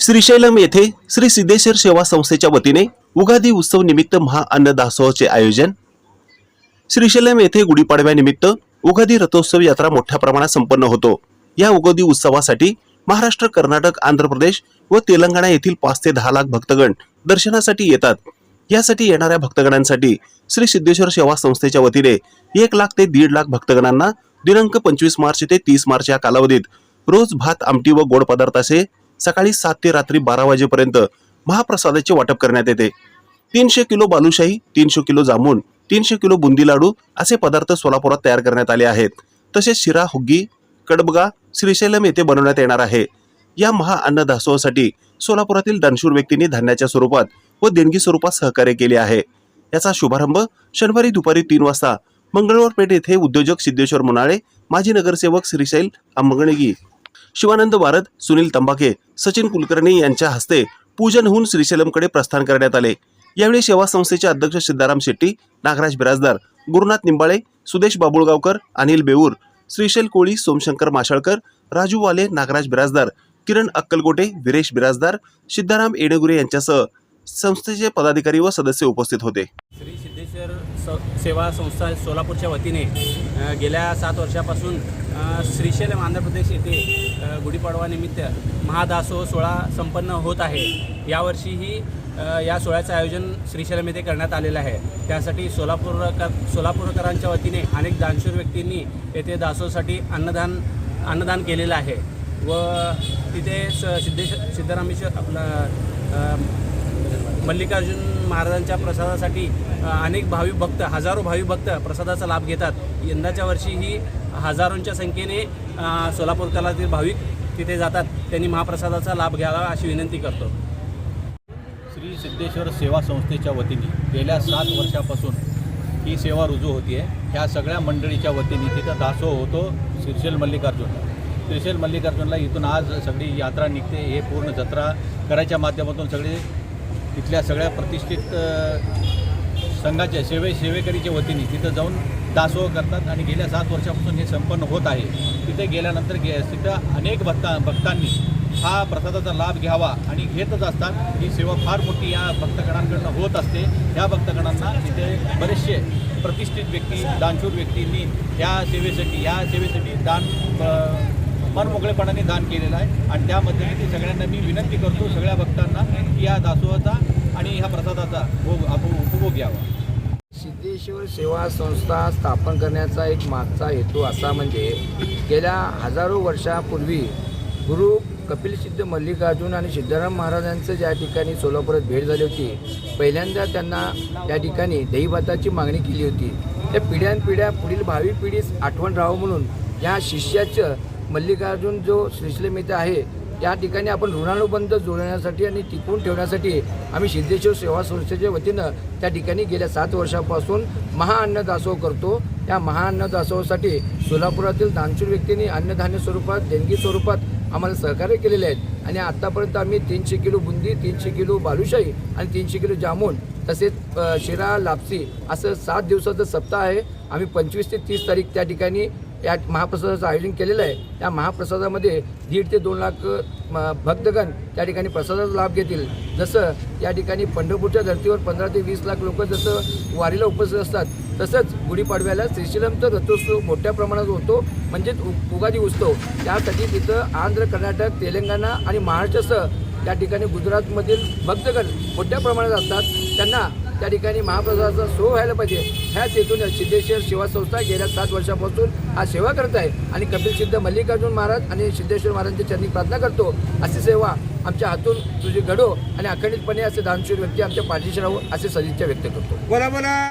श्रीशैलम येथे श्री सिद्धेश्वर सेवा संस्थेच्या वतीने उगादी उत्सव निमित्त महाअन्नदासोहचे आयोजन. श्रीशैलम येथे गुढीपाडव्यानिमित्त उगादी रथोत्सव यात्रा मोठ्या प्रमाणात संपन्न होतो. या उगादी उत्सवासाठी महाराष्ट्र कर्नाटक आंध्र प्रदेश व तेलंगणा येथील पाच ते दहा लाख भक्तगण दर्शनासाठी येतात. यासाठी येणाऱ्या भक्तगणांसाठी श्री सिद्धेश्वर सेवा संस्थेच्या वतीने एक लाख ते दीड लाख भक्तगणांना दिनांक पंचवीस मार्च ते तीस मार्च या कालावधीत रोज भात आमटी व गोड पदार्थ असे सकाळी सात ते रात्री बारा वाजेपर्यंत महाप्रसादाचे वाटप करण्यात येते. तीनशे किलो बालुशाही तीनशे किलो जामून तीनशे किलो बुंदी लाडू असे पदार्थ सोलापुरात तयार करण्यात आले आहेत. तसेच शिरा हुग्गी कडबगा श्रीशैलम येथे बनवण्यात येणार आहे. या महाअन्नदासोहासाठी सोलापुरातील दानशूर व्यक्तींनी धान्याच्या स्वरूपात व देणगी स्वरूपात सहकार्य केले आहे. याचा शुभारंभ शनिवारी दुपारी तीन वाजता मंगळवार पेठ येथे उद्योजक सिद्धेश्वर मुनाळे माजी नगरसेवक श्रीशैल अंबगणगी शिवानंद वारद सुनील तंबाखे सचिन कुलकर्णी यांच्या हस्ते पूजन होऊन श्रीशैलमकडे प्रस्थान करण्यात आले. यावेळी सेवा संस्थेचे अध्यक्ष सिद्धाराम शेट्टी नागराज बिराजदार गुरुनाथ निंबाळे सुदेश बाबुळगावकर अनिल बेऊर श्रीशैल कोळी सोमशंकर माशाळकर राजू वाले नागराज बिराजदार किरण अक्कलकोटे विरेश बिराजदार सिद्धाराम येणेगुरे यांच्यासह संस्थेचे पदाधिकारी व सदस्य उपस्थित होते. श्री सिद्धेश्वर स सेवा संस्था सोलापूरच्या वतीने गेल्या सात वर्षापासून श्रीशैलम आंध्र प्रदेश येथे गुढीपाडवानिमित्त महादासो सोहळा संपन्न होत आहे. यावर्षीही या सोहळ्याचं आयोजन श्रीशैलम येथे करण्यात आलेलं आहे. त्यासाठी सोलापूरकर सोलापूरकरांच्या वतीने अनेक दानशूर व्यक्तींनी येथे दासोसाठी अन्नदान अन्नदान केलेलं आहे. व तिथे स सिद्धेश सिद्धरामेश्वर आपलं मल्लिकार्जुन महाराजांच्या प्रसादासाठी अनेक भाविक भक्त हजारो भावी भक्त प्रसादाचा लाभ घेतात. यंदाच्या वर्षी ही हजारोंच्या संख्येने सोलापूर सोलापूरकरातील भाविक तिथे जातात. त्यांनी महाप्रसादाचा लाभ घ्यावा अशी विनंती करतो. श्री सिद्धेश्वर सेवा संस्थेच्या वतीने गेल्या सात वर्षापासून ही सेवा रुजू होती आहे ह्या सगळ्या मंडळीच्या वतीने तिथं दासो होतो श्रीशैल मल्लिकार्जुन. श्रीशैल मल्लिकार्जुनला इथून आज सगळी यात्रा निघते हे पूर्ण जत्रा करायच्या माध्यमातून सगळे तिथल्या सगळ्या प्रतिष्ठित संघाच्या सेवे सेवेकरीच्या वतीने तिथं जाऊन दासोह करतात आणि गेल्या सात वर्षापासून हे संपन्न होत आहे. तिथे गेल्यानंतर गे तिथं अनेक भक्ता भक्तांनी हा प्रसादाचा लाभ घ्यावा आणि घेतच असतात. ही सेवा फार मोठी या भक्तगणांकडनं होत असते. या भक्तगणांना तिथे बरेचसे प्रतिष्ठित व्यक्ती दानशूर व्यक्तींनी या सेवेसाठी या सेवेसाठी दान मनमोकळेपणाने दान केलेलं आहे. आणि त्यामध्ये ते सगळ्यांना मी विनंती करतो सगळ्या भक्तांना की या दासोहाचा आणि ह्या प्रसादाचा भोग आपण उपभोग घ्यावा. सिद्धेश्वर सेवा संस्था स्थापन करण्याचा एक मागचा हेतू असा म्हणजे गेल्या हजारो वर्षापूर्वी गुरु कपिल सिद्ध मल्लिकार्जुन आणि सिद्धाराम महाराजांचं ज्या ठिकाणी सोलापुरात भेट झाली होती पहिल्यांदा त्यांना त्या ठिकाणी दहीभाताची मागणी केली होती. त्या पिढ्यानपिढ्या पुढील भावी पिढीस आठवण राहावं म्हणून या शिष्याचं मल्लिकार्जुन जो श्रीशैलम इथे आहे या ठिकाणी आपण ऋणानुबंध जुळण्यासाठी आणि टिकवून ठेवण्यासाठी आम्ही सिद्धेश्वर सेवा संस्थेच्या वतीनं त्या ठिकाणी गेल्या सात वर्षापासून महाअन्नदासोह करतो. या महाअन्नदासोहासाठी सोलापुरातील दानशूर व्यक्तींनी अन्नधान्य स्वरूपात देणगी स्वरूपात आम्हाला सहकार्य केलेले आहेत. आणि आत्तापर्यंत आम्ही तीनशे किलो बुंदी तीनशे किलो बालुशाही आणि तीनशे किलो जामून तसेच शिरा लापसी असं सात दिवसाचं सप्ताह आहे. आम्ही पंचवीस ते तीस तारीख त्या ठिकाणी या महाप्रसादाचं आयोजन केलेलं आहे. त्या महाप्रसादामध्ये दीड ते दोन लाख म, भक्तगण त्या ठिकाणी प्रसादाचा लाभ घेतील. जसं या ठिकाणी पंढरपूरच्या धर्तीवर पंधरा ते वीस लाख लोक जसं वारीला उपस्थित असतात तसंच गुढीपाडव्याला श्रीशैलमचा रथोत्सव मोठ्या प्रमाणात होतो म्हणजेच उ- उगादी उत्सव. त्यासाठी तिथं आंध्र कर्नाटक तेलंगणा आणि महाराष्ट्रासह त्या ठिकाणी गुजरातमधील भक्तगण मोठ्या प्रमाणात असतात. त्यांना त्या ठिकाणी महाप्रसादाचा सो व्हायला पाहिजे. ह्याच हेतून सिद्धेश्वर सेवा संस्था गेल्या सात वर्षापासून हा सेवा करत आहे. आणि कपिल सिद्ध मल्लिकार्जुन महाराज आणि सिद्धेश्वर महाराजांच्या चरणी प्रार्थना करतो. अशी सेवा आमच्या हातून तुझी घडो आणि अखंडितपणे असे दानशूर व्यक्ती आमच्या पाठीशी राहू असे सदिच्छा व्यक्त करतो.